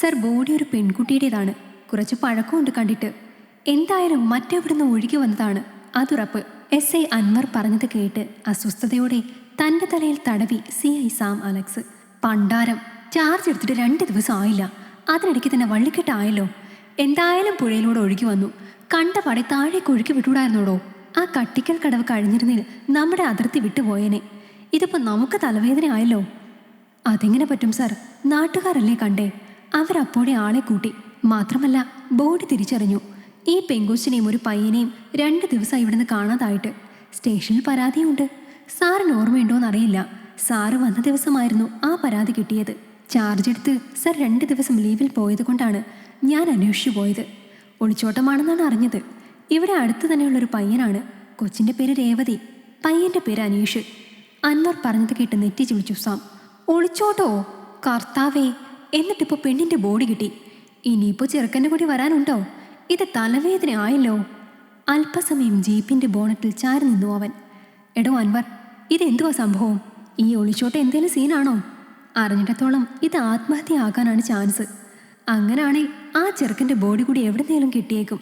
Sir body ഒരു പെൺകുട്ടിയുടേതാണ്. കുറച്ച് പഴക്കമുണ്ട് കണ്ടിട്ട്. എന്തായാലും മറ്റെവിടുന്ന് ഒഴുകി വന്നതാണ്. അതുറപ്പ് എസ് ഐ അൻവർ പറഞ്ഞത് കേട്ട് അസ്വസ്ഥതയോടെ തന്റെ തലയിൽ തടവി സി ഐ സാം അലക്സ്. പണ്ടാരം ചാർജ് എടുത്തിട്ട് രണ്ട് ദിവസം ആയില്ല. അതിനിടയ്ക്ക് തന്നെ വള്ളിക്കെട്ടായല്ലോ എന്തായാലും പുഴയിലൂടെ ഒഴുകി വന്നു. കണ്ട പടി താഴേക്ക് ഒഴുക്കി വിട്ടൂടായിരുന്നോടോ? ആ കട്ടിക്കൽ കടവ് കഴിഞ്ഞിരുന്നതിൽ നമ്മുടെ അതിർത്തി വിട്ടുപോയേനെ ഇതിപ്പോ നമുക്ക് തലവേദന ആയല്ലോ? അതെങ്ങനെ പറ്റും സാർ? നാട്ടുകാരല്ലേ കണ്ടേ? അവരപ്പോഴേ ആളെ കൂട്ടി. മാത്രമല്ല ബോഡി തിരിച്ചറിഞ്ഞു. ഈ പെങ്കൊച്ചിനെയും ഒരു പയ്യനെയും രണ്ട് ദിവസം ഇവിടുന്ന് കാണാതായിട്ട്. സ്റ്റേഷനിൽ പരാതിയുണ്ട്. സാറിന് ഓർമ്മയുണ്ടോയെന്നറിയില്ല സാറ് വന്ന ദിവസമായിരുന്നു ആ പരാതി കിട്ടിയത്. ചാർജ് എടുത്ത് സർ രണ്ട് ദിവസം ലീവിൽ പോയത് കൊണ്ടാണ് ഞാൻ അന്വേഷിച്ചു പോയത്. ഒളിച്ചോട്ടമാണെന്നാണ് അറിഞ്ഞത്. ഇവിടെ അടുത്ത് തന്നെയുള്ളൊരു പയ്യനാണ്. കൊച്ചിന്റെ പേര് രേവതി. പയ്യന്റെ പേര് അനീഷ്. അൻവർ പറഞ്ഞത് കേട്ട് നെറ്റി ചുളിച്ചു സാം. ഒളിച്ചോട്ടോ? കർത്താവേ. എന്നിട്ടിപ്പോ പെണ്ണിന്റെ ബോഡി കിട്ടി. ഇനിയിപ്പോ ചെറുക്കന്റെ കൂടി വരാനുണ്ടോ? ഇത് തലവേദന ആയല്ലോ. അല്പസമയം ജീപ്പിന്റെ ബോണറ്റിൽ ചാരി നിന്നു അവൻ. എടോ അൻവർ ഇതെന്തുവാ സംഭവം? ഈ ഒളിച്ചോട്ട് എന്തേലും സീനാണോ? അറിഞ്ഞിടത്തോളം ഇത് ആത്മഹത്യയാകാനാണ് ചാൻസ് അങ്ങനാണേ ആ ചെറുക്കന്റെ ബോഡി കൂടി എവിടെന്നേലും കിട്ടിയേക്കും.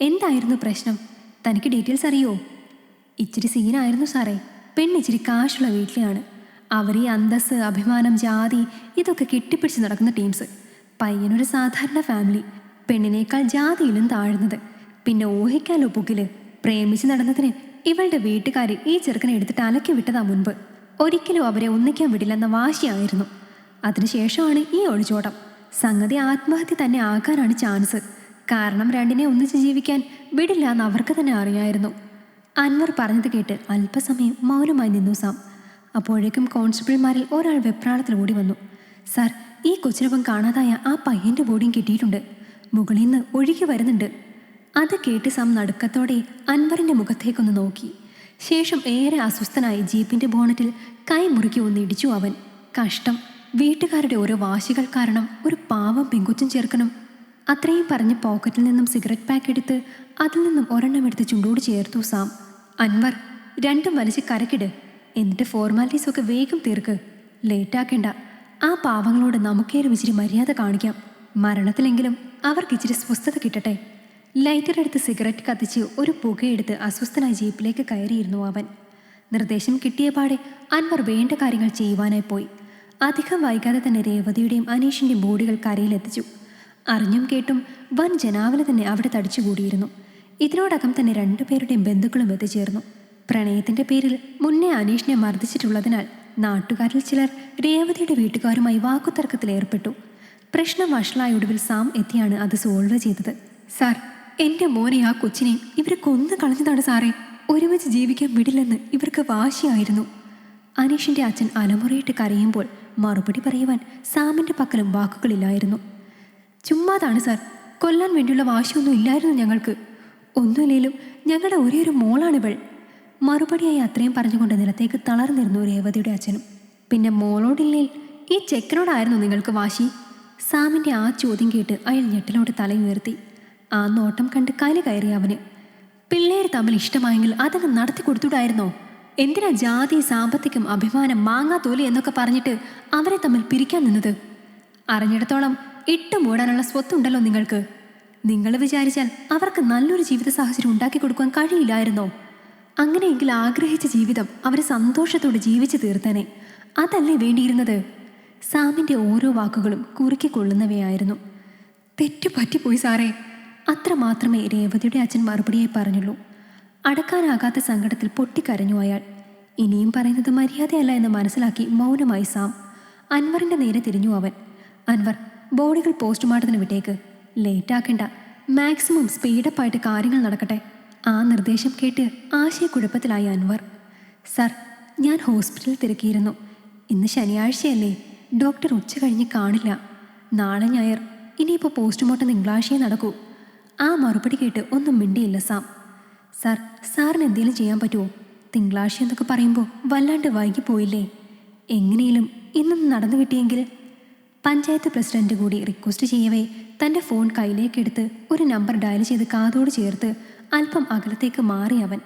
എന്തായിരുന്നു പ്രശ്നം? തനിക്ക് ഡീറ്റെയിൽസ് അറിയോ? ഇച്ചിരി സീനായിരുന്നു സാറേ. പെണ്ണിച്ചിരി കാശുള്ള വീട്ടിലെയാണ്. അവർ ഈ അന്തസ് അഭിമാനം ജാതി ഇതൊക്കെ കെട്ടിപ്പിടിച്ച് നടക്കുന്ന ടീംസ് പയ്യനൊരു സാധാരണ ഫാമിലി പെണ്ണിനേക്കാൾ ജാതിയിലും താഴ്ന്നത്. പിന്നെ ഊഹിക്കാലോ പുകിൽ പ്രേമിച്ച് നടന്നതിന് ഇവളുടെ വീട്ടുകാർ ഈ ചെറുക്കനെ എടുത്തിട്ട് അലക്കി വിട്ടതാ മുൻപ്. ഒരിക്കലും അവരെ ഒന്നിക്കാൻ വിടില്ലെന്ന വാശിയായിരുന്നു. അതിനുശേഷമാണ് ഈ ഒളിച്ചോട്ടം. സംഗതി ആത്മഹത്യ തന്നെ ആകാനാണ് ചാൻസ് കാരണം രണ്ടിനെ ഒന്നിച്ച് ജീവിക്കാൻ വിടില്ല എന്ന് അവർക്ക് തന്നെ അറിയായിരുന്നു. അൻവർ പറഞ്ഞത് കേട്ട് അല്പസമയം മൗനമായി നിന്നു സാം. അപ്പോഴേക്കും കോൺസ്റ്റബിൾമാരിൽ ഒരാൾ വെപ്രാളത്തിൽ ഓടി വന്നു. സാർ ഈ കൊച്ചിനൊപ്പം കാണാതായ ആ പയ്യന്റെ ബോഡിയും കിട്ടിയിട്ടുണ്ട്. മുകളിൽ നിന്ന് ഒഴുകി വരുന്നുണ്ട്. അത് കേട്ട് സാം നടുക്കത്തോടെ അൻവറിന്റെ മുഖത്തേക്കൊന്ന് നോക്കി. ശേഷം ഏറെ അസ്വസ്ഥനായി ജീപ്പിന്റെ ബോണറ്റിൽ കൈ മുറുക്കി ഒന്ന് ഇടിച്ചു അവൻ. കഷ്ടം. വീട്ടുകാരുടെ ഓരോ വാശികൾ കാരണം ഒരു പാവം പെങ്കുച്ചും ചേർക്കണം അത്രയും പറഞ്ഞ് പോക്കറ്റിൽ നിന്നും സിഗരറ്റ് പാക്ക് എടുത്ത് അതിൽ നിന്നും ഒരെണ്ണം എടുത്ത് ചുണ്ടോട് ചേർത്തു സാം. അൻവർ രണ്ടും വലിച്ച് കരക്കിട് എന്നിട്ട് ഫോർമാലിറ്റീസ് ഒക്കെ വേഗം തീർക്ക്. ലേറ്റാക്കേണ്ട ആ പാവങ്ങളോട് നമുക്കേലും ഇച്ചിരി മര്യാദ കാണിക്കാം. മരണത്തിലെങ്കിലും അവർക്ക് ഇച്ചിരി സ്വസ്ഥത കിട്ടട്ടെ. ലൈറ്റർ എടുത്ത് സിഗരറ്റ് കത്തിച്ച് ഒരു പുകയെടുത്ത് അസ്വസ്ഥനായി ജീപ്പിലേക്ക് കയറിയിരുന്നു അവൻ. നിർദ്ദേശം കിട്ടിയ പാടെ അൻവർ വേണ്ട കാര്യങ്ങൾ ചെയ്യുവാനായി പോയി. അധികം വൈകാതെ തന്നെ രേവതിയുടെയും അനീഷിന്റെയും ബോഡികൾ കരയിലെത്തിച്ചു. അറിഞ്ഞും കേട്ടും വൻ ജനാവല തന്നെ അവിടെ തടിച്ചുകൂടിയിരുന്നു. ഇതിനോടകം തന്നെ രണ്ടുപേരുടെയും ബന്ധുക്കളും എത്തിച്ചേർന്നു. പ്രണയത്തിന്റെ പേരിൽ മുന്നേ അനീഷിനെ മർദ്ദിച്ചിട്ടുള്ളതിനാൽ നാട്ടുകാരിൽ ചിലർ രേവതിയുടെ വീട്ടുകാരുമായി വാക്കുതർക്കത്തിലേർപ്പെട്ടു പ്രശ്നം വഷളായ ഒടുവിൽ സാം എത്തിയാണ് അത് സോൾവ് ചെയ്തത്. സാർ എന്റെ മോനെ ആ കൊച്ചിനെ ഇവരെ കൊന്നു കളഞ്ഞതാണ് സാറേ. ഒരുമിച്ച് ജീവിക്കാൻ വിടില്ലെന്ന് ഇവർക്ക് വാശിയായിരുന്നു. അനീഷിന്റെ അച്ഛൻ അലമുറയിട്ട് കരയുമ്പോൾ മറുപടി പറയുവാൻ സാമിന്റെ പക്കലും വാക്കുകളില്ലായിരുന്നു. ചുമ്മാതാണ് സാർ. കൊല്ലാൻ വേണ്ടിയുള്ള വാശിയൊന്നും ഇല്ലായിരുന്നു ഞങ്ങൾക്ക്. ഒന്നുമില്ലെങ്കിലും ഞങ്ങളുടെ ഒരേ ഒരു മോളാണിവൾ. മറുപടിയായി അത്രയും പറഞ്ഞുകൊണ്ട് നിലത്തേക്ക് തളർന്നിരുന്നു രേവതിയുടെ അച്ഛനും. പിന്നെ മോളോടില്ലേൽ ഈ ചെക്കനോടായിരുന്നു നിങ്ങൾക്ക് വാശി? സാമിന്റെ ആ ചോദ്യം കേട്ട് അയാൾ ഞെട്ടിലോട്ട് തലയുയർത്തി ആ നോട്ടം കണ്ട് കലി കയറി അവന്. പിള്ളേർ തമ്മിൽ ഇഷ്ടമായെങ്കിൽ അതങ്ങ് നടത്തി കൊടുത്തുടായിരുന്നോ എന്തിനാ ജാതി സാമ്പത്തികം അഭിമാനം മാങ്ങാത്തോലി എന്നൊക്കെ പറഞ്ഞിട്ട് അവരെ തമ്മിൽ പിരിക്കാൻ നിന്നത്? അറിഞ്ഞിടത്തോളം ഇട്ടു മൂടാനുള്ള സ്വത്തുണ്ടല്ലോ നിങ്ങൾക്ക്. നിങ്ങൾ വിചാരിച്ചാൽ അവർക്ക് നല്ലൊരു ജീവിത സാഹചര്യം ഉണ്ടാക്കി കൊടുക്കാൻ കഴിയില്ലായിരുന്നോ? അങ്ങനെയെങ്കിൽ ആഗ്രഹിച്ച ജീവിതം അവരെ സന്തോഷത്തോടെ ജീവിച്ചു തീർത്തേനെ. അതല്ലേ വേണ്ടിയിരുന്നത്? സാമിന്റെ ഓരോ വാക്കുകളും കുറുക്കിക്കൊള്ളുന്നവയായിരുന്നു. തെറ്റു പറ്റിപ്പോയി സാറേ. അത്ര മാത്രമേ രേവതിയുടെ അച്ഛൻ മറുപടിയായി പറഞ്ഞുള്ളൂ. അടക്കാനാകാത്ത സങ്കടത്തിൽ പൊട്ടിക്കരഞ്ഞു അയാൾ. ഇനിയും പറയുന്നത് മര്യാദയല്ല എന്ന് മനസ്സിലാക്കി മൗനമായി സാം. അൻവറിന്റെ നേരെ തിരിഞ്ഞു അവൻ. അൻവർ ബോഡികൾ പോസ്റ്റ്മോർട്ടത്തിന് വിട്ടേക്ക്. ലേറ്റാക്കേണ്ട മാക്സിമം സ്പീഡപ്പായിട്ട് കാര്യങ്ങൾ നടക്കട്ടെ. ആ നിർദ്ദേശം കേട്ട് ആശയക്കുഴപ്പത്തിലായി അൻവർ സർ ഞാൻ ഹോസ്പിറ്റലിൽ തിരക്കിയിരുന്നു. ഇന്ന് ശനിയാഴ്ചയല്ലേ. ഡോക്ടർ ഉച്ച കഴിഞ്ഞ് കാണില്ല. നാളെ ഞായർ. ഇനിയിപ്പോൾ പോസ്റ്റ്മോർട്ടം തിങ്കളാഴ്ചയെ നടക്കൂ. ആ മറുപടി കേട്ട് ഒന്നും മിണ്ടിയില്ല സാം. സാർ സാറിന് എന്തെങ്കിലും ചെയ്യാൻ പറ്റുമോ തിങ്കളാഴ്ച എന്നൊക്കെ പറയുമ്പോൾ വല്ലാണ്ട് വൈകിപ്പോയില്ലേ. എങ്ങനെയും ഇന്നും നടന്നു കിട്ടിയെങ്കിൽ. പഞ്ചായത്ത് പ്രസിഡന്റ് കൂടി റിക്വസ്റ്റ് ചെയ്യവേ തന്റെ ഫോൺ കയ്യിലേക്കെടുത്ത് ഒരു നമ്പർ ഡയൽ ചെയ്ത് കാതോട് ചേർത്ത് അല്പം അകലത്തേക്ക് മാറി അവൻ.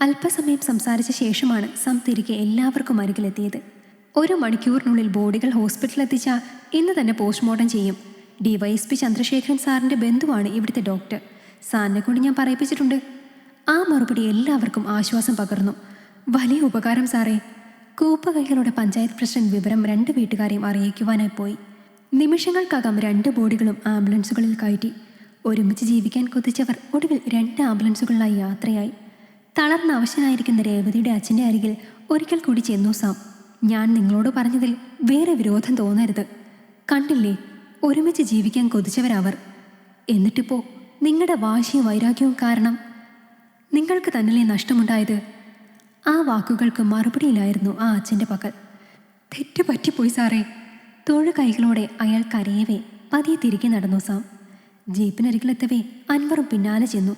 അല്പസമയം സംസാരിച്ച ശേഷമാണ് സം തിരികെ എല്ലാവർക്കും അരികിലെത്തിയത്. ഒരു മണിക്കൂറിനുള്ളിൽ ബോഡികൾ ഹോസ്പിറ്റലിൽ എത്തിച്ചാൽ ഇന്ന് തന്നെ പോസ്റ്റ്മോർട്ടം ചെയ്യും. ഡിവൈഎസ്പി ചന്ദ്രശേഖരൻ സാറിന്റെ ബന്ധുവാണ് ഇവിടുത്തെ ഡോക്ടർ. സാറിനെ കൊണ്ട് ഞാൻ പറയിപ്പിച്ചിട്ടുണ്ട്. ആ മറുപടി എല്ലാവർക്കും ആശ്വാസം പകർന്നു. വലിയ ഉപകാരം സാറേ. കൂപ്പകൈകളുടെ പഞ്ചായത്ത് പ്രസിഡന്റ് വിവരം രണ്ട് വീട്ടുകാരെയും അറിയിക്കുവാനായി പോയി. നിമിഷങ്ങൾക്കകം രണ്ട് ബോഡികളും ആംബുലൻസുകളിൽ കയറ്റി. ഒരുമിച്ച് ജീവിക്കാൻ കൊതിച്ചവർ ഒടുവിൽ രണ്ട് ആംബുലൻസുകളിലായി യാത്രയായി. തളർന്ന അവശനായിരിക്കുന്ന രേവതിയുടെ അച്ഛന്റെ അരികിൽ ഒരിക്കൽ കൂടി ചെന്നു സാം. ഞാൻ നിങ്ങളോട് പറഞ്ഞതിൽ വേറെ വിരോധം തോന്നരുത്. കണ്ടില്ലേ ഒരുമിച്ച് ജീവിക്കാൻ കൊതിച്ചവരവർ. എന്നിട്ടിപ്പോ നിങ്ങളുടെ വാശിയും വൈരാഗ്യവും കാരണം നിങ്ങൾക്ക് തന്നിലെ നഷ്ടമുണ്ടായത് ആ വാക്കുകൾക്ക് മറുപടിയിലായിരുന്നു ആ അച്ഛന്റെ പക്കൽ. തെറ്റ് പറ്റിപ്പോയി സാറേ. തൊഴു കൈകളോടെ അയാൾ കരയവേ പതിയെ തിരികെ നടന്നു സാം. ജീപ്പിനരികിലെത്തവേ അൻവറും പിന്നാലെ ചെന്നു.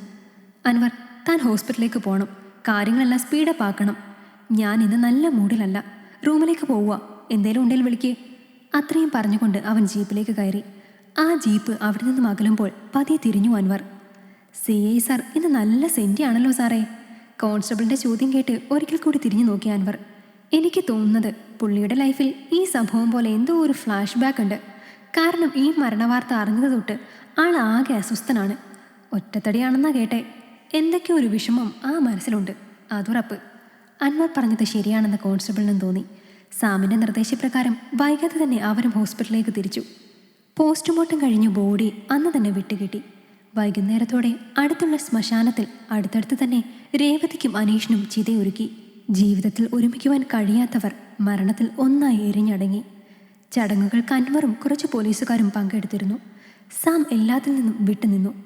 അൻവർ താൻ ഹോസ്പിറ്റലിലേക്ക് പോകണം കാര്യങ്ങളെല്ലാം സ്പീഡപ്പ് ആക്കണം ഞാൻ ഇന്ന് നല്ല മൂഡിലല്ല. റൂമിലേക്ക് പോവുക. എന്തേലും ഉണ്ടെങ്കിൽ വിളിക്കേ. അത്രയും പറഞ്ഞുകൊണ്ട് അവൻ ജീപ്പിലേക്ക് കയറി. ആ ജീപ്പ് അവിടെ നിന്നും അകലുമ്പോൾ പതിയെ തിരിഞ്ഞു അൻവർ. സി ഐ സാർ ഇന്ന് നല്ല സെന്റിയാണല്ലോ സാറേ. കോൺസ്റ്റബിളിന്റെ ചോദ്യം കേട്ട് ഒരിക്കൽ കൂടി തിരിഞ്ഞു നോക്കിയ അൻവർ. എനിക്ക് തോന്നുന്നത് പുള്ളിയുടെ ലൈഫിൽ ഈ സംഭവം പോലെ എന്തോ ഒരു ഫ്ലാഷ് ബാക്ക് ഉണ്ട്. കാരണം ഈ മരണവാർത്ത അറിഞ്ഞത് തൊട്ട് ആൾ ആകെ അസ്വസ്ഥനാണ്. ഒറ്റത്തടിയാണെന്നാ കേട്ടെ. എന്തൊക്കെയോ ഒരു വിഷമം ആ മനസ്സിലുണ്ട്. അതുറപ്പ്. അൻവർ പറഞ്ഞത് ശരിയാണെന്ന് കോൺസ്റ്റബിളിനും തോന്നി. സാമിന്റെ നിർദ്ദേശപ്രകാരം വൈകാതെ തന്നെ അവരും ഹോസ്പിറ്റലിലേക്ക് തിരിച്ചു. പോസ്റ്റ്മോർട്ടം കഴിഞ്ഞു ബോഡി അന്ന് തന്നെ വിട്ടുകിട്ടി. വൈകുന്നേരത്തോടെ അടുത്തുള്ള ശ്മശാനത്തിൽ അടുത്തടുത്ത് തന്നെ രേവതിക്കും അനീഷിനും ചിതയൊരുക്കി. ജീവിതത്തിൽ ഒരുമിക്കുവാൻ കഴിയാത്തവർ മരണത്തിൽ ഒന്നായി എരിഞ്ഞടങ്ങി. ചടങ്ങുകൾക്ക് അൻവറും കുറച്ച് പോലീസുകാരും പങ്കെടുത്തിരുന്നു. സാം എല്ലാത്തിൽ നിന്നും വിട്ടുനിന്നു.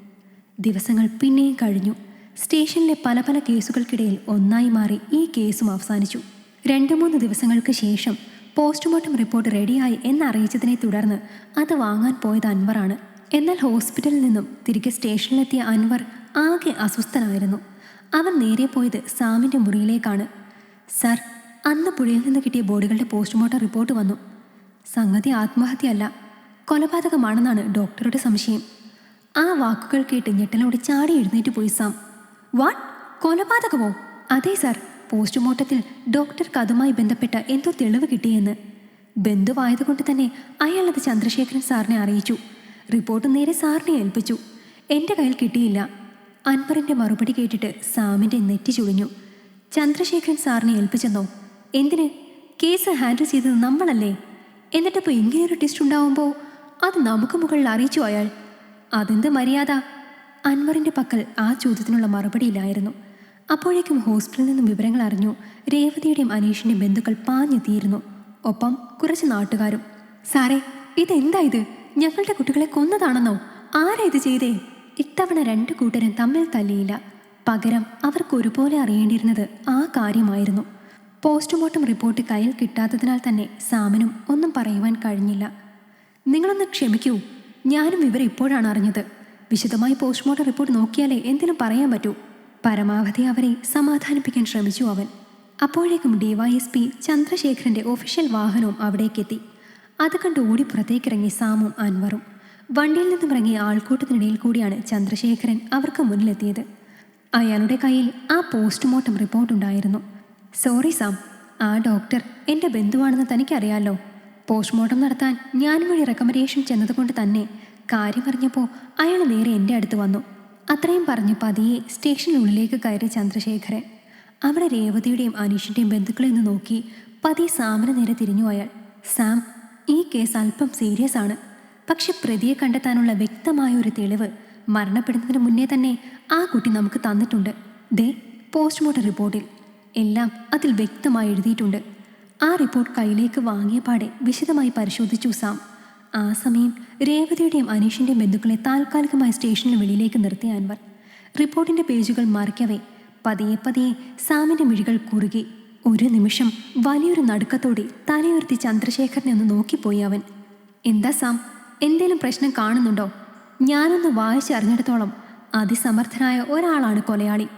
ദിവസങ്ങൾ പിന്നെയും കഴിഞ്ഞു. സ്റ്റേഷനിലെ പല പല കേസുകൾക്കിടയിൽ ഒന്നായി മാറി ഈ കേസും അവസാനിച്ചു. രണ്ടു മൂന്ന് ദിവസങ്ങൾക്ക് ശേഷം പോസ്റ്റ്മോർട്ടം റിപ്പോർട്ട് റെഡിയായി എന്നറിയിച്ചതിനെ തുടർന്ന് അത് വാങ്ങാൻ പോയത് അൻവറാണ്. എന്നാൽ ഹോസ്പിറ്റലിൽ നിന്നും തിരികെ സ്റ്റേഷനിലെത്തിയ അൻവർ ആകെ അസ്വസ്ഥനായിരുന്നു. അവൻ നേരെ പോയത് സാമിന്റെ മുറിയിലേക്കാണ്. സർ അന്ന് പുഴയിൽ നിന്ന് കിട്ടിയ ബോഡികളുടെ പോസ്റ്റ്മോർട്ടം റിപ്പോർട്ട് വന്നു. സംഗതി ആത്മഹത്യയല്ല. കൊലപാതകമാണെന്നാണ് ഡോക്ടറുടെ സംശയം. ആ വാക്കുകൾ കേട്ട് ഞെട്ടലോടെ ചാടി എഴുന്നേറ്റ് പോയി സാം. വാട്ട്? കൊലപാതകമോ? അതെ സാർ. പോസ്റ്റ്മോർട്ടത്തിൽ ഡോക്ടർക്ക് അതുമായി ബന്ധപ്പെട്ട എന്തോ തെളിവ് കിട്ടിയെന്ന്. ബന്ധുവായതുകൊണ്ട് തന്നെ അയാളത് ചന്ദ്രശേഖരൻ സാറിനെ അറിയിച്ചു. റിപ്പോർട്ട് നേരെ സാറിനെ ഏൽപ്പിച്ചു. എന്റെ കയ്യിൽ കിട്ടിയില്ല. അൻവറിന്റെ മറുപടി കേട്ടിട്ട് സാമിന്റെ നെറ്റി ചുളിഞ്ഞു. ചന്ദ്രശേഖരൻ സാറിനെ ഏൽപ്പിച്ചെന്നോ? എന്തിന്? കേസ് ഹാൻഡിൽ ചെയ്തത് നമ്മളല്ലേ? എന്നിട്ടിപ്പോൾ ഇങ്ങനെയൊരു ട്വിസ്റ്റ് ഉണ്ടാവുമ്പോൾ അത് നമുക്ക് മുകളിൽ അറിയിച്ചു അയാൾ അതെന്ത് മര്യാദ? അൻവറിന്റെ പക്കൽ ആ ചോദ്യത്തിനുള്ള മറുപടിയില്ലായിരുന്നു അപ്പോഴേക്കും ഹോസ്റ്റലിൽ നിന്നും വിവരങ്ങൾ അറിഞ്ഞു രേവതിയുടെയും അനീഷിന്റെയും ബന്ധുക്കൾ പാഞ്ഞെത്തിയിരുന്നു. ഒപ്പം കുറച്ച് നാട്ടുകാരും സാറേ ഇതെന്താ ഇത്? ഞങ്ങളുടെ കുട്ടികളെ കൊന്നതാണെന്നോ? ആരാ ഇത് ചെയ്തേ? ഇത്തവണ രണ്ട് കൂട്ടരും തമ്മിൽ തല്ലിയില്ല. പകരം അവർക്ക് ഒരുപോലെ അറിയേണ്ടിയിരുന്നത് ആ കാര്യമായിരുന്നു. പോസ്റ്റ്മോർട്ടം റിപ്പോർട്ട് കയ്യിൽ കിട്ടാത്തതിനാൽ തന്നെ സാമനും ഒന്നും പറയുവാൻ കഴിഞ്ഞില്ല. നിങ്ങളൊന്ന് ക്ഷമിക്കൂ. ഞാനും ഇവരെ ഇപ്പോഴാണ് അറിഞ്ഞത്. വിശദമായി പോസ്റ്റ്മോർട്ടം റിപ്പോർട്ട് നോക്കിയാലേ എന്തിനും പറയാൻ പറ്റൂ. പരമാവധി അവരെ സമാധാനിപ്പിക്കാൻ ശ്രമിച്ചു അവൻ. അപ്പോഴേക്കും ഡിവൈഎസ്പി ചന്ദ്രശേഖരന്റെ ഒഫീഷ്യൽ വാഹനവും അവിടേക്കെത്തി. അത് കണ്ട് ഓടി പുറത്തേക്കിറങ്ങി സാമും അൻവറും. വണ്ടിയിൽ നിന്നും ഇറങ്ങിയ ആൾക്കൂട്ടത്തിനിടയിൽ കൂടിയാണ് ചന്ദ്രശേഖരൻ അവർക്ക് മുന്നിലെത്തിയത്. അയാളുടെ കയ്യിൽ ആ പോസ്റ്റ്മോർട്ടം റിപ്പോർട്ട് ഉണ്ടായിരുന്നു. സോറി സാം ആ ഡോക്ടർ എന്റെ ബന്ധുവാണെന്ന് തനിക്കറിയാലോ. പോസ്റ്റ്മോർട്ടം നടത്താൻ ഞാൻ വഴി റെക്കമെൻഡേഷൻ ചെന്നതുകൊണ്ട് തന്നെ കാര്യമറിഞ്ഞപ്പോൾ അയാൾ നേരെ എന്റെ അടുത്ത് വന്നു. അത്രയും പറഞ്ഞ് പതിയെ സ്റ്റേഷനുള്ളിലേക്ക് കയറി ചന്ദ്രശേഖരൻ. അവിടെ രേവതിയുടെയും അനീഷിന്റെയും ബന്ധുക്കളെ നിന്ന് നോക്കി പതി സാമിന് നേരെ തിരിഞ്ഞു അയാൾ സാം ഈ കേസ് അല്പം സീരിയസ് ആണ്. പക്ഷെ പ്രതിയെ കണ്ടെത്താനുള്ള വ്യക്തമായ ഒരു തെളിവ് മരണപ്പെടുന്നതിന് മുന്നേ തന്നെ ആ കുട്ടി നമുക്ക് തന്നിട്ടുണ്ട്. ദേ പോസ്റ്റ്മോർട്ടം റിപ്പോർട്ടിൽ എല്ലാം അതിൽ വ്യക്തമായി എഴുതിയിട്ടുണ്ട്. ആ റിപ്പോർട്ട് കയ്യിലേക്ക് വാങ്ങിയ പാടെ വിശദമായി പരിശോധിച്ചു സാം. ആ സമയം രേവതിയുടെയും അനീഷിന്റെയും ബന്ധുക്കളെ താൽക്കാലികമായി സ്റ്റേഷനിൽ വെളിയിലേക്ക് നിർത്തിയ അൻവർ. റിപ്പോർട്ടിന്റെ പേജുകൾ മറിക്കവേ പതിയെ പതിയെ സാമിന്റെ മിഴികൾ കുറുകി. ഒരു നിമിഷം വലിയൊരു നടുക്കത്തോടെ തലയുയർത്തി ചന്ദ്രശേഖരനെ ഒന്ന് നോക്കിപ്പോയി അവൻ. എന്താ സാം? എന്തേലും പ്രശ്നം കാണുന്നുണ്ടോ? ഞാനൊന്ന് വായിച്ചറിഞ്ഞിടത്തോളം അതിസമർത്ഥനായ ഒരാളാണ് കൊലയാളി.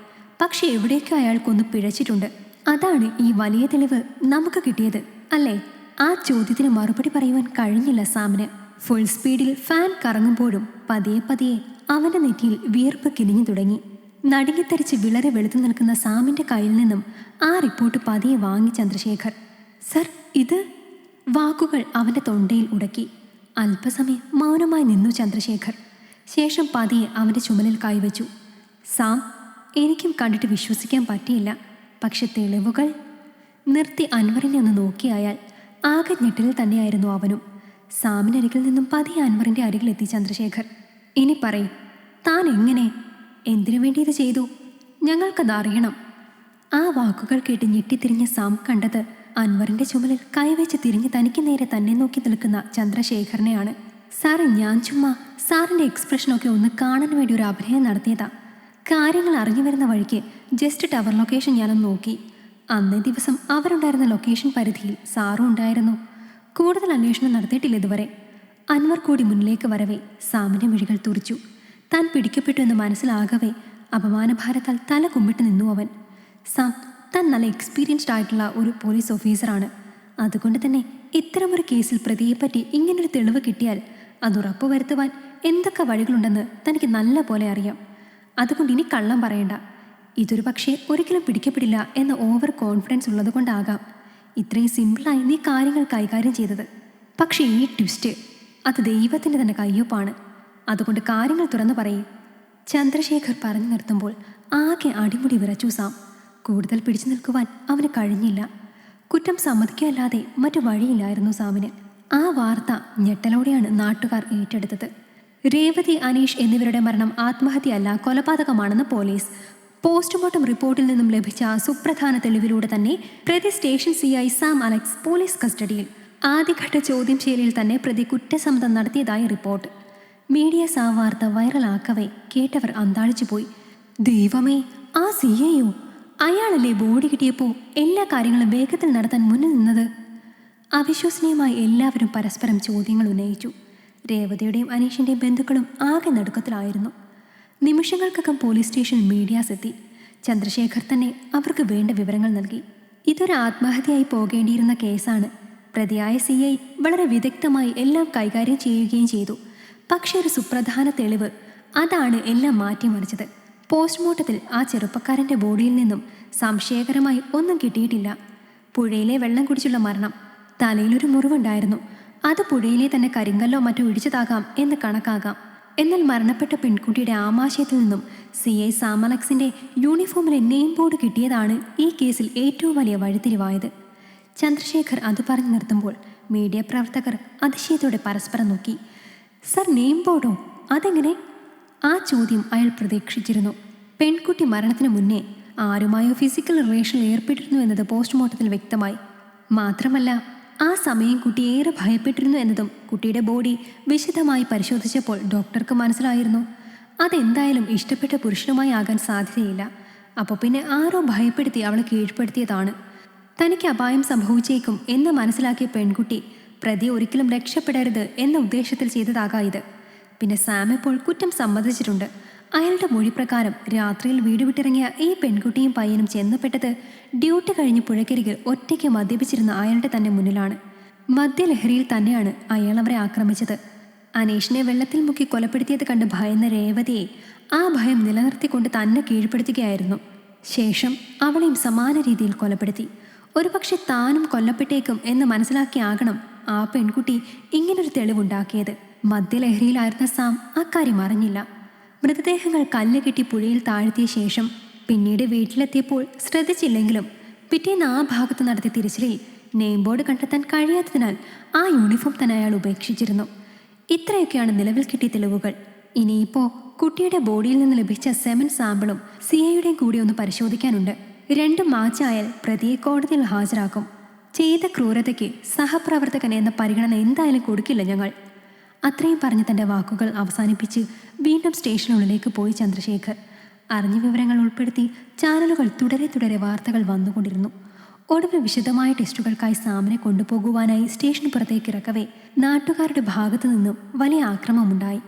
പക്ഷെ എവിടേക്കോ അയാൾക്കൊന്ന് പിഴച്ചിട്ടുണ്ട്? അതാണ് ഈ വലിയ തെളിവ് നമുക്ക് കിട്ടിയത് അല്ലേ? ആ ചോദ്യത്തിന് മറുപടി പറയുവാൻ കഴിഞ്ഞില്ല സാമിന്. ഫുൾ സ്പീഡിൽ ഫാൻ കറങ്ങുമ്പോഴും പതിയെ പതിയെ അവന്റെ നെറ്റിയിൽ വിയർപ്പ് കിനിഞ്ഞു തുടങ്ങി. നടുങ്ങിത്തെറിച്ച് വിളരെ വെളുത്തു നിൽക്കുന്ന സാമിന്റെ കയ്യിൽ നിന്നും ആ റിപ്പോർട്ട് പതിയെ വാങ്ങി ചന്ദ്രശേഖർ. സർ ഇത്? വാക്കുകൾ അവന്റെ തൊണ്ടയിൽ ഉടക്കി. അല്പസമയം മൗനമായി നിന്നു ചന്ദ്രശേഖർ. ശേഷം പതിയെ അവന്റെ ചുമലിൽ കൈവച്ചു. സാം എനിക്കും കണ്ടിട്ട് വിശ്വസിക്കാൻ പറ്റിയില്ല. പക്ഷെ തെളിവുകൾ. നിർത്തി അൻവറിനെ ഒന്ന് നോക്കിയായാൽ ആകെ ഞെട്ടലിൽ തന്നെയായിരുന്നു അവനും. സാമിനരികിൽ നിന്നും പതിയെ അൻവറിന്റെ അരികിലെത്തി ചന്ദ്രശേഖർ. ഇനി പറയും താൻ എങ്ങനെ? എന്തിനു വേണ്ടി ഇത് ചെയ്തു? ഞങ്ങൾക്കത് അറിയണം. ആ വാക്കുകൾ കേട്ട് ഞെട്ടിത്തിരിഞ്ഞ സാം കണ്ടത് അൻവറിന്റെ ചുമലിൽ കൈവച്ച് തിരിഞ്ഞ് തനിക്ക് നേരെ തന്നെ നോക്കി നിൽക്കുന്ന ചന്ദ്രശേഖരനെയാണ്. സാറ് ഞാൻ ചുമ്മാ സാറിന്റെ എക്സ്പ്രഷനൊക്കെ ഒന്ന് കാണാൻ വേണ്ടി ഒരു അഭിനയം നടത്തിയതാ. കാര്യങ്ങൾ അറിഞ്ഞു വരുന്ന വഴിക്ക് ജസ്റ്റ് ടവർ ലൊക്കേഷൻ ഞാനൊന്ന് നോക്കി. അന്നേ ദിവസം അവരുണ്ടായിരുന്ന ലൊക്കേഷൻ പരിധിയിൽ സാറും ഉണ്ടായിരുന്നു. കൂടുതൽ അന്വേഷണം നടത്തിയിട്ടില്ല ഇതുവരെ. അൻവർ കൂടി മുന്നിലേക്ക് വരവേ സാമിന്റെ മിഴികൾ തുറിച്ചു. താൻ പിടിക്കപ്പെട്ടു എന്ന് മനസ്സിലാകവേ അപമാനഭാരത്താൽ തല കുമ്പിട്ട് നിന്നു അവൻ. സാം താൻ നല്ല എക്സ്പീരിയൻസ്ഡ് ആയിട്ടുള്ള ഒരു പോലീസ് ഓഫീസറാണ് അതുകൊണ്ട് തന്നെ ഇത്തരമൊരു കേസിൽ പ്രതിയെപ്പറ്റി ഇങ്ങനൊരു തെളിവ് കിട്ടിയാൽ അത് ഉറപ്പുവരുത്തുവാൻ എന്തൊക്കെ വഴികളുണ്ടെന്ന് തനിക്ക് നല്ല പോലെ അറിയാം. അതുകൊണ്ട് ഇനി കള്ളം പറയണ്ട. ഇതൊരു പക്ഷേ ഒരിക്കലും പിടിക്കപ്പെടില്ല എന്ന ഓവർ കോൺഫിഡൻസ് ഉള്ളതുകൊണ്ടാകാം ഇത്രയും സിമ്പിളായി നീ കാര്യങ്ങൾ കൈകാര്യം ചെയ്തത്. പക്ഷേ ഈ ട്വിസ്റ്റ് അത് ദൈവത്തിന്റെ തന്നെ കയ്യൊപ്പാണ്. അതുകൊണ്ട് കാര്യങ്ങൾ തുറന്നു പറയും. ചന്ദ്രശേഖർ പറഞ്ഞു നിർത്തുമ്പോൾ ആകെ അടിമുടി വിറച്ചു സാം. കൂടുതൽ പിടിച്ചു നിൽക്കുവാൻ അവന് കഴിഞ്ഞില്ല. കുറ്റം സമ്മതിക്കുകയല്ലാതെ മറ്റു വഴിയില്ലായിരുന്നു സാമിന്. ആ വാർത്ത ഞെട്ടലോടെയാണ് നാട്ടുകാർ ഏറ്റെടുത്തത്. രേവതി അനീഷ് എന്നിവരുടെ മരണം ആത്മഹത്യയല്ല കൊലപാതകമാണെന്ന് പോലീസ്. പോസ്റ്റ്മോർട്ടം റിപ്പോർട്ടിൽ നിന്നും ലഭിച്ച സുപ്രധാന തെളിവിലൂടെ തന്നെ പ്രതി station C I Sam Alex police കസ്റ്റഡിയിൽ. ആദ്യഘട്ട ചോദ്യം ചെയ്യലിൽ തന്നെ പ്രതി കുറ്റസമ്മതം നടത്തിയതായി റിപ്പോർട്ട്. മീഡിയ സാവാർത്ത വാർത്ത വൈറലാക്കവേ കേട്ടവർ അന്താളിച്ചുപോയി ദൈവമേ ആ സി ഐയോ? അയാളല്ലേ ബോഡി കിട്ടിയപ്പോൾ എല്ലാ കാര്യങ്ങളും വേഗത്തിൽ നടത്താൻ മുന്നിൽ നിന്നത്? അവിശ്വസനീയമായി എല്ലാവരും പരസ്പരം ചോദ്യങ്ങൾ ഉന്നയിച്ചു. രേവതിയുടെയും അനീഷിന്റെയും ബന്ധുക്കളും ആകെ നടുക്കത്തിലായിരുന്നു. നിമിഷങ്ങൾക്കകം പോലീസ് സ്റ്റേഷൻ മീഡിയാസ് എത്തി. ചന്ദ്രശേഖർ തന്നെ അവർക്ക് വേണ്ട വിവരങ്ങൾ നൽകി. ഇതൊരു ആത്മഹത്യയായി പോകേണ്ടിയിരുന്ന കേസാണ്. പ്രതിയായ സി ഐ വളരെ വിദഗ്ധമായി എല്ലാം കൈകാര്യം ചെയ്യുകയും ചെയ്തു. പക്ഷേ ഒരു സുപ്രധാന തെളിവ് അതാണ് എല്ലാം മാറ്റിമറിച്ചത്. പോസ്റ്റ്മോർട്ടത്തിൽ ആ ചെറുപ്പക്കാരന്റെ ബോഡിയിൽ നിന്നും സംശയകരമായി ഒന്നും കിട്ടിയിട്ടില്ല. പുഴയിലെ വെള്ളം കുടിച്ചുള്ള മരണം തലയിലൊരു മുറിവുണ്ടായിരുന്നു. അത് പുഴയിലെ തന്നെ കരിങ്കല്ലോ മറ്റോ ഇടിച്ചതാകാം എന്ന് കണക്കാകാം. എന്നാൽ മരണപ്പെട്ട പെൺകുട്ടിയുടെ ആമാശയത്തിൽ നിന്നും സി. ഐ. സാമലക്സിന്റെ യൂണിഫോമിലെ നെയിം ബോർഡ് കിട്ടിയതാണ് ഈ കേസിൽ ഏറ്റവും വലിയ വഴിത്തിരിവായത്. ചന്ദ്രശേഖർ അത് പറഞ്ഞു നിർത്തുമ്പോൾ മീഡിയ പ്രവർത്തകർ അതിശയത്തോടെ പരസ്പരം നോക്കി. സർ നെയിം ബോർഡോ? അതെങ്ങനെ? ആ ചോദ്യം അയാൾ പ്രതീക്ഷിച്ചിരുന്നു. പെൺകുട്ടി മരണത്തിന് മുന്നേ ആരുമായോ ഫിസിക്കൽ റിലേഷനിൽ ഏർപ്പെട്ടിരുന്നു എന്നത് പോസ്റ്റ്മോർട്ടത്തിൽ വ്യക്തമായി. മാത്രമല്ല ആ സമയം കുട്ടി ഏറെ ഭയപ്പെട്ടിരുന്നു എന്നതും കുട്ടിയുടെ ബോഡി വിശദമായി പരിശോധിച്ചപ്പോൾ ഡോക്ടർക്ക് മനസ്സിലായിരുന്നു. അതെന്തായാലും ഇഷ്ടപ്പെട്ട പുരുഷനുമായി ആകാൻ സാധ്യതയില്ല. അപ്പോൾ പിന്നെ ആരോ ഭയപ്പെടുത്തി അവളെ കീഴ്പ്പെടുത്തിയതാണ്. തനിക്ക് അപായം സംഭവിച്ചേക്കും എന്ന് മനസ്സിലാക്കിയ പെൺകുട്ടി പ്രതി ഒരിക്കലും രക്ഷപ്പെടരുത് എന്ന ഉദ്ദേശത്തിൽ ചെയ്തതാകാം ഇത്. പിന്നെ സാം ഇപ്പോൾ കുറ്റം സമ്മതിച്ചിട്ടുണ്ട്. അയാളുടെ മൊഴി പ്രകാരം രാത്രിയിൽ വീട് വിട്ടിറങ്ങിയ ഈ പെൺകുട്ടിയും പയ്യനും ചെന്നപ്പെട്ടത് ഡ്യൂട്ടി കഴിഞ്ഞ് പുഴക്കരികിൽ ഒറ്റയ്ക്ക് മദ്യപിച്ചിരുന്ന അയാളുടെ തന്നെ മുന്നിലാണ്. മദ്യലഹരിയിൽ തന്നെയാണ് അയാൾ അവരെ ആക്രമിച്ചത്. അനീഷിനെ വെള്ളത്തിൽ മുക്കി കൊലപ്പെടുത്തിയത് കണ്ട് ഭയന്ന രേവതിയെ ആ ഭയം നിലനിർത്തിക്കൊണ്ട് തന്നെ കീഴ്പ്പെടുത്തുകയായിരുന്നു. ശേഷം അവളെയും സമാന രീതിയിൽ കൊലപ്പെടുത്തി. ഒരുപക്ഷെ താനും കൊല്ലപ്പെട്ടേക്കും എന്ന് മനസ്സിലാക്കിയാകണം ആ പെൺകുട്ടി ഇങ്ങനൊരു തെളിവുണ്ടാക്കിയത്. മദ്യലഹരിയിലായിരുന്ന സാം അക്കാര്യം അറിഞ്ഞില്ല. മൃതദേഹങ്ങൾ കല്ല് കെട്ടി പുഴയിൽ താഴ്ത്തിയ ശേഷം പിന്നീട് വീട്ടിലെത്തിയപ്പോൾ ശ്രദ്ധിച്ചില്ലെങ്കിലും പിറ്റേന്ന് ആ ഭാഗത്ത് നടത്തിയ തിരച്ചിലിൽ നെയിം ബോർഡ് കണ്ടെത്താൻ കഴിയാത്തതിനാൽ ആ യൂണിഫോം തന്നെ അയാൾ ഉപേക്ഷിച്ചിരുന്നു. ഇത്രയൊക്കെയാണ് നിലവിൽ കിട്ടിയ തെളിവുകൾ. ഇനിയിപ്പോ കുട്ടിയുടെ ബോഡിയിൽ നിന്ന് ലഭിച്ച സെമൻ സാമ്പിളും സി ഐയുടെയും കൂടി ഒന്ന് പരിശോധിക്കാനുണ്ട്. രണ്ടും മാച്ചായാൽ പ്രതിയെ കോടതിയിൽ ഹാജരാക്കും. ചെയ്ത ക്രൂരതയ്ക്ക് സഹപ്രവർത്തകൻ എന്ന പരിഗണന എന്തായാലും കൊടുക്കില്ല ഞങ്ങൾ. അത്രയും പറഞ്ഞ് തന്റെ വാക്കുകൾ അവസാനിപ്പിച്ച് വീണ്ടും സ്റ്റേഷനുള്ളിലേക്ക് പോയി ചന്ദ്രശേഖർ. അറിഞ്ഞ വിവരങ്ങൾ ഉൾപ്പെടുത്തി ചാനലുകൾ തുടരെ തുടരെ വാർത്തകൾ വന്നുകൊണ്ടിരുന്നു. ഒടുവിൽ വിശദമായ ടെസ്റ്റുകൾക്കായി സാമിനെ കൊണ്ടുപോകുവാനായി സ്റ്റേഷൻ പുറത്തേക്ക് ഇറക്കവേ നാട്ടുകാരുടെ ഭാഗത്തു നിന്നും വലിയ ആക്രമമുണ്ടായി.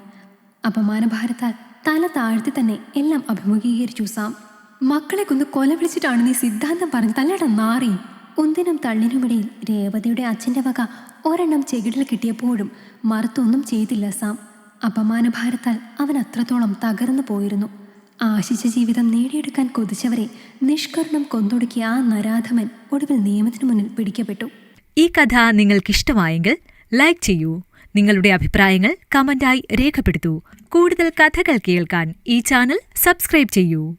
അപമാനഭാരത്താൽ തല താഴ്ത്തി തന്നെ എല്ലാം അഭിമുഖീകരിച്ചു സാം. മക്കളെ കൊന്ന് കൊല വിളിച്ചിട്ടാണ് നീ സിദ്ധാന്തം പറഞ്ഞ് തല്ലടം നാറി. ഒന്നിനും തള്ളിനുമിടയിൽ രേവതിയുടെ അച്ഛന്റെ വക ഒരെണ്ണം ചെകിടിൽ കിട്ടിയപ്പോഴും മറുത്തൊന്നും ചെയ്തില്ല സാം. അപമാനഭാരത്താൽ അവൻ അത്രത്തോളം തകർന്നു പോയിരുന്നു. ആശിച്ച ജീവിതം നേടിയെടുക്കാൻ കൊതിച്ചവരെ നിഷ്കരണം കൊന്നൊടുക്കിയ ആ നരാധമൻ ഒടുവിൽ നിയമത്തിനു മുന്നിൽ പിടിക്കപ്പെട്ടു. ഈ കഥ നിങ്ങൾക്കിഷ്ടമായെങ്കിൽ ലൈക്ക് ചെയ്യൂ. നിങ്ങളുടെ അഭിപ്രായങ്ങൾ കമന്റായി രേഖപ്പെടുത്തൂ. കൂടുതൽ കഥകൾ കേൾക്കാൻ ഈ ചാനൽ സബ്സ്ക്രൈബ് ചെയ്യൂ.